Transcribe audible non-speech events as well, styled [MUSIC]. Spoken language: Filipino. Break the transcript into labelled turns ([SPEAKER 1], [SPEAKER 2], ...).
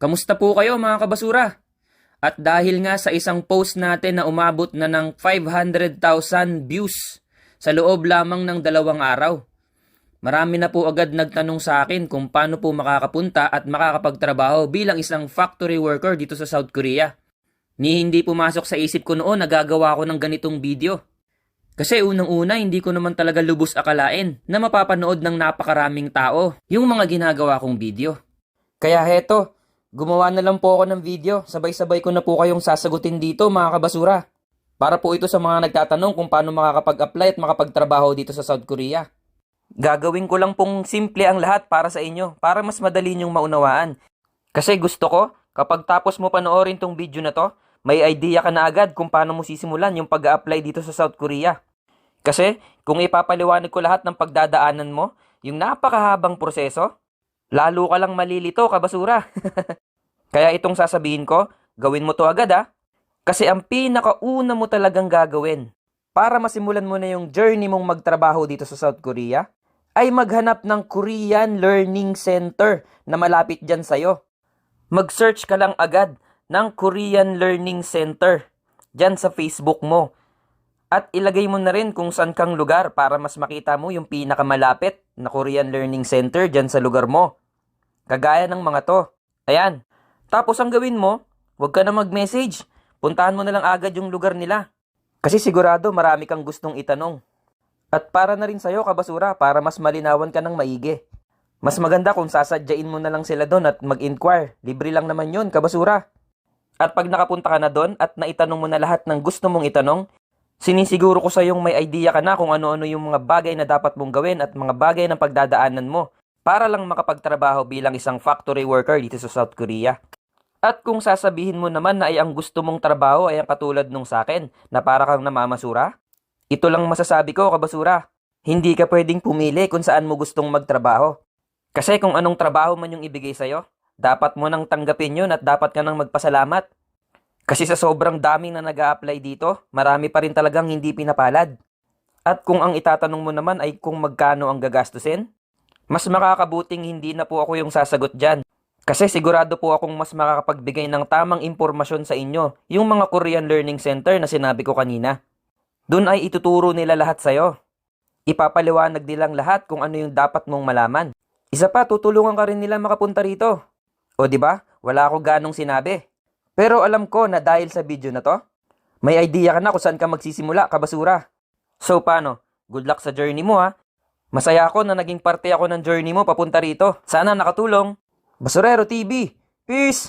[SPEAKER 1] Kamusta po kayo mga kabasura? At dahil nga sa isang post natin na umabot na ng 500,000 views sa loob lamang ng dalawang araw, marami na po agad nagtanong sa akin kung paano po makakapunta at makakapagtrabaho bilang isang factory worker dito sa South Korea. Ni hindi pumasok sa isip ko noon na gagawa ko ng ganitong video. Kasi unang-una hindi ko naman talaga lubos akalain na mapapanood ng napakaraming tao yung mga ginagawa kong video. Kaya heto, gumawa na lang po ako ng video, sabay-sabay ko na po kayong sasagutin dito mga kabasura. Para po ito sa mga nagtatanong kung paano makakapag-apply at makapagtrabaho dito sa South Korea. Gagawin ko lang pong simple ang lahat para sa inyo, para mas madali niyong maunawaan. Kasi gusto ko, kapag tapos mo panoorin tong video na to, may idea ka na agad kung paano mo sisimulan yung pag apply dito sa South Korea. Kasi kung ipapaliwanag ko lahat ng pagdadaanan mo, yung napakahabang proseso, lalo ka lang malilito, kabasura. [LAUGHS] Kaya itong sasabihin ko, gawin mo to agad ah. Kasi ang pinakauna mo talagang gagawin para masimulan mo na yung journey mong magtrabaho dito sa South Korea, ay maghanap ng Korean Learning Center na malapit dyan sa'yo. Mag-search ka lang agad ng Korean Learning Center dyan sa Facebook mo. At ilagay mo na rin kung saan kang lugar para mas makita mo yung pinakamalapit na Korean Learning Center dyan sa lugar mo. Kagaya ng mga to. Ayan. Tapos ang gawin mo, huwag ka na mag-message. Puntahan mo na lang agad yung lugar nila. Kasi sigurado marami kang gustong itanong. At para na rin sa'yo, kabasura, para mas malinawan ka ng maigi. Mas maganda kung sasadyain mo na lang sila doon at mag-inquire. Libre lang naman yun, kabasura. At pag nakapunta ka na doon at naitanong mo na lahat ng gusto mong itanong, sinisiguro ko sa yung may idea ka na kung ano-ano yung mga bagay na dapat mong gawin at mga bagay na pagdadaanan mo para lang makapagtrabaho bilang isang factory worker dito sa South Korea. At kung sasabihin mo naman na ay ang gusto mong trabaho ay ang katulad nung sa akin na para kang namamasura, ito lang masasabi ko kabasura. Hindi ka pwedeng pumili kung saan mo gustong magtrabaho. Kasi kung anong trabaho man yung ibigay sa'yo, dapat mo nang tanggapin yun at dapat ka nang magpasalamat. Kasi sa sobrang daming na nag apply dito, marami pa rin talagang hindi pinapalad. At kung ang itatanong mo naman ay kung magkano ang gagastusin, mas makakabuting hindi na po ako yung sasagot dyan. Kasi sigurado po akong mas makakapagbigay ng tamang impormasyon sa inyo, yung mga Korean Learning Center na sinabi ko kanina. Doon ay ituturo nila lahat sa'yo. Ipapaliwanag nilang lahat kung ano yung dapat mong malaman. Isa pa, tutulungan ka rin nila makapunta rito. O di ba? Wala ako ganong sinabi. Pero alam ko na dahil sa video na to, may idea ka na kung saan ka magsisimula, kabasura. So paano? Good luck sa journey mo ha. Masaya ako na naging parte ako ng journey mo papunta rito. Sana nakatulong. Basurero TV. Peace!